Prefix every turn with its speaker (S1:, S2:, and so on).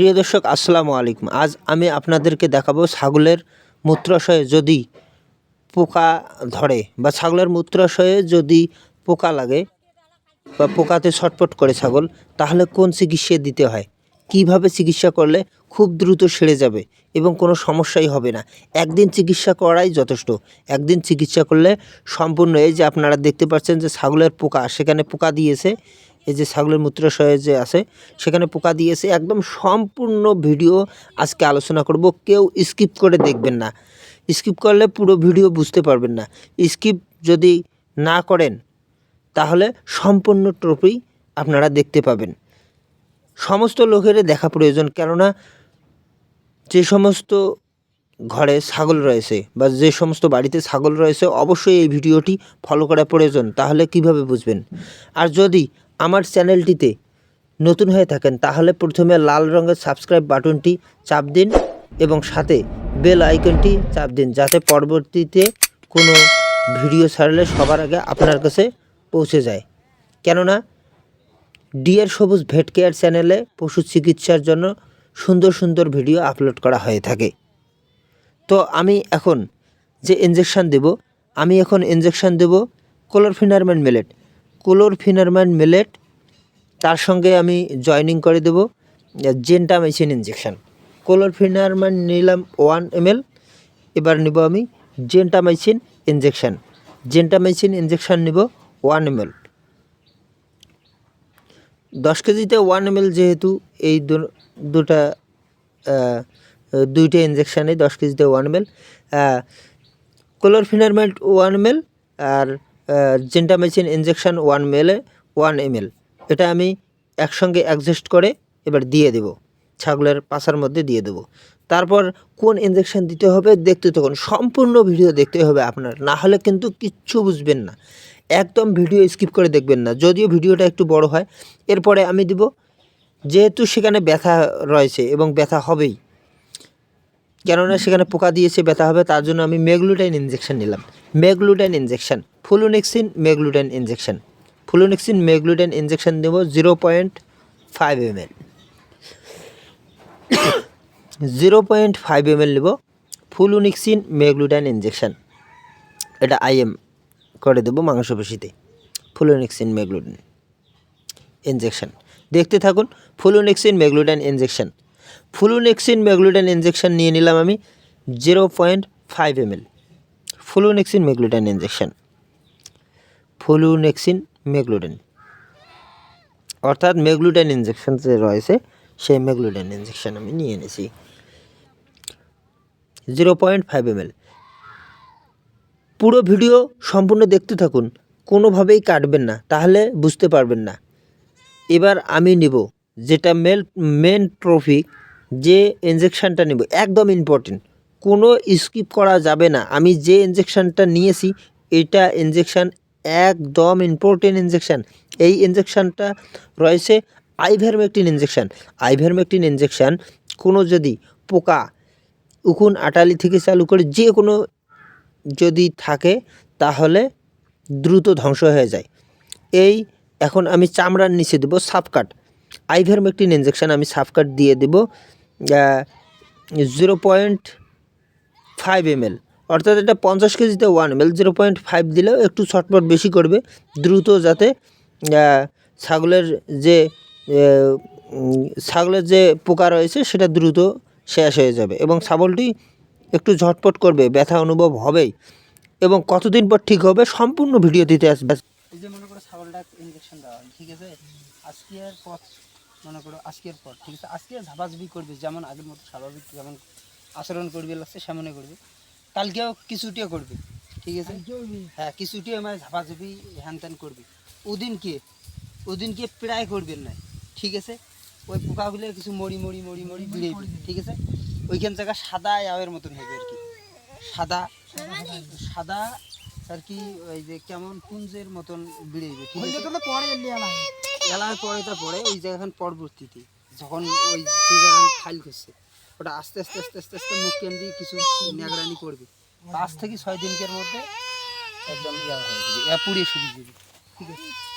S1: প্রিয় দর্শক, আসসালামু আলাইকুম। আজ আমি আপনাদেরকে দেখাবো ছাগলের মূত্রাশয়ে যদি পোকা ধরে বা ছাগলের মূত্রাশয়ে যদি পোকা লাগে বা পোকাতে ছটপট করে ছাগল, তাহলে কোন চিকিৎসা দিতে হয়? কীভাবে চিকিৎসা করলে খুব দ্রুত সেরে যাবে এবং কোনো সমস্যাই হবে না? একদিন চিকিৎসা করাই যথেষ্ট। একদিন চিকিৎসা করলে সম্পূর্ণ এই যে আপনারা দেখতে পাচ্ছেন যে ছাগলের পোকা, সেখানে পোকা দিয়েছে এই যে ছাগলের মূত্রাশয়ে যে আছে, সেখানে পোকা দিয়েছে। একদম সম্পূর্ণ ভিডিও আজকে আলোচনা করব। কেউ স্কিপ করে দেখবেন না। স্কিপ করলে পুরো ভিডিও বুঝতে পারবেন না। স্কিপ যদি না করেন, তাহলে সম্পূর্ণ ট্রফি আপনারা দেখতে পাবেন। সমস্ত লোকেরই দেখা প্রয়োজন, কেননা যে সমস্ত ঘরে ছাগল রয়েছে বা যে সমস্ত বাড়িতে ছাগল রয়েছে, অবশ্যই এই ভিডিওটি ফলো করা প্রয়োজন। তাহলে কীভাবে বুঝবেন? আর যদি আমার চ্যানেলটিতে নতুন হয়ে থাকেন, তাহলে প্রথমে লাল রঙের সাবস্ক্রাইব বাটনটি চাপ দিন এবং সাথে বেল আইকনটি চাপ দিন, যাতে পরবর্তীতে কোনো ভিডিও ছাড়লে সবার আগে আপনার কাছে পৌঁছে যায়। কেননা, ডিয়ার সবুজ ভেট কেয়ার চ্যানেলে পশু চিকিৎসার জন্য সুন্দর সুন্দর ভিডিও আপলোড করা হয়ে থাকে। তো আমি এখন যে ইঞ্জেকশান দেব, আমি এখন ইঞ্জেকশান দেব কোলোরফিনারম্যান মেলেট। কোলোরফিনারম্যান মিলেট, তার সঙ্গে আমি জয়েনিং করে দেব জেন্টামাইসিন ইঞ্জেকশান কোলোরফিনারম্যান নিলাম ওয়ান এমএল, এবার নেব আমি জেন্টামাইসিন ইঞ্জেকশান জেন্টামাইসিন ইঞ্জেকশান নেব ওয়ান এমএল। দশ কেজিতে ওয়ান এম যেহেতু এই দুটা দুইটা ইঞ্জেকশানে দশ কেজিতে ওয়ান এম এল কোলোরফিনারমেন্ট ওয়ান এম আর জেন্টামেচিন ইঞ্জেকশান ওয়ান মেলে ওয়ান এম এটা আমি একসঙ্গে অ্যাডজাস্ট করে এবার দিয়ে দেব। ছাগলের পাছার মধ্যে দিয়ে দেবো। তারপর কোন ইঞ্জেকশন দিতে হবে দেখতে তখন সম্পূর্ণ ভিডিও দেখতে হবে আপনার। না হলে কিন্তু কিচ্ছু বুঝবেন না। একদম ভিডিও স্কিপ করে দেখবেন না। যদিও ভিডিওটা একটু বড় হয়। এরপরে আমি দিব, যেহেতু সেখানে ব্যথা রয়েছে এবং ব্যথা হবেই কেননা সেখানে পোকা দিয়েছে, ব্যথা হবে, তার জন্য আমি মেগলুটাইন ইঞ্জেকশন নিলাম। Meglumine injection flunixin meglumine injection flunixin meglumine injection দেব zero point five M L zero point five M L নেব ফুলুনিক্সিন মেগলুটাইন ইঞ্জেকশন এটা আইএম করে দেবো মাংসপেশিতে, ফুলুনিক্সিন মেগলুটাইন ইঞ্জেকশন দেখতে থাকুন, ফুলুনেক্সিন মেগলুটাইন ইঞ্জেকশন ফুলুনেক্সিন মেগলুটাইন ইঞ্জেকশন নিয়ে নিলাম আমি zero point five M L flunixin meglumine injection flunixin meglumine. অর্থাৎ মেগলুটাইন ইঞ্জেকশন যে রয়েছে, সেই মেগলুটাইন ইঞ্জেকশন আমি নিয়ে এনেছি zero point five M L পুরো ভিডিও সম্পূর্ণ দেখতে থাকুন, কোনোভাবেই কাটবেন না, তাহলে বুঝতে পারবেন না। এবার আমি নিব যেটা মেল মেন ট্রফিক যে ইঞ্জেকশানটা নেব, একদম ইম্পর্টেন্ট কোনো স্কিপ করা যাবে না। আমি যে ইঞ্জেকশানটা নিয়েছি, এটা ইঞ্জেকশান একদম ইম্পর্টেন্ট ইঞ্জেকশান এই ইঞ্জেকশানটা রয়েছে আইভারমেকটিন ইঞ্জেকশান আইভারমেকটিন ইঞ্জেকশান কোনো যদি পোকা উকুন আটালি থেকে চালু করে যে কোনো যদি থাকে, তাহলে দ্রুত ধ্বংস হয়ে যায়। এই এখন আমি চামড়ার নিচে দেবো সাপকাট আইভারমেকটিন ইঞ্জেকশান আমি সাপকাট দিয়ে দেব। Zero point five M L অর্থাৎ এটা পঞ্চাশ কেজিতে one M L zero point five দিলেও একটু ছটপট বেশি করবে। দ্রুত যাতে ছাগলের যে ছাগলের যে পোকা রয়েছে, সেটা দ্রুত শেষ হয়ে যাবে এবং ছাগলটি একটু ঝটপট করবে, ব্যথা অনুভব হবেই। এবং কতদিন পর ঠিক হবে, সম্পূর্ণ ভিডিও দিতে আসবে।
S2: ছাগলটা ইঞ্জেকশন দেওয়া ঠিক আছে? আজকের পর মনে করো আজকের পর ঠিক আছে? আজকে ঝাপাঝাপি করবে যেমন আগের মতো স্বাভাবিক যেমন আচরণ করবে লাগছে সেমনে করবে। কালকেও কিছুটিও করবে ঠিক আছে? হ্যাঁ কিছুটি আমার ঝাপাঝাপি হ্যান ত্যান করবে। ওদিনকে ওদিনকে প্রায় করবেন না ঠিক আছে? ওই পোকাগুলো কিছু মরি মরি মরি মরি বিড়ে ঠিক আছে? ওইখান জায়গা সাদা আয়ের মতন হবে আর কি। সাদা সাদা আর কি ওই যে কেমন পুঞ্জের মতন বিড়ে ঠিক আছে? এলার পরে পরে ওই জায়গাখান পরবর্তীতে, যখন ওই যে জায়গাখান করছে, ওটা আস্তে আস্তে আস্তে আস্তে আস্তে মুখ কেন দিয়ে কিছু নিগরানি করবে। পাঁচ থেকে ছয় দিনকের মধ্যে একদম ইয়া হয়ে যাবে পুড়িয়ে শুরু ঠিক আছে?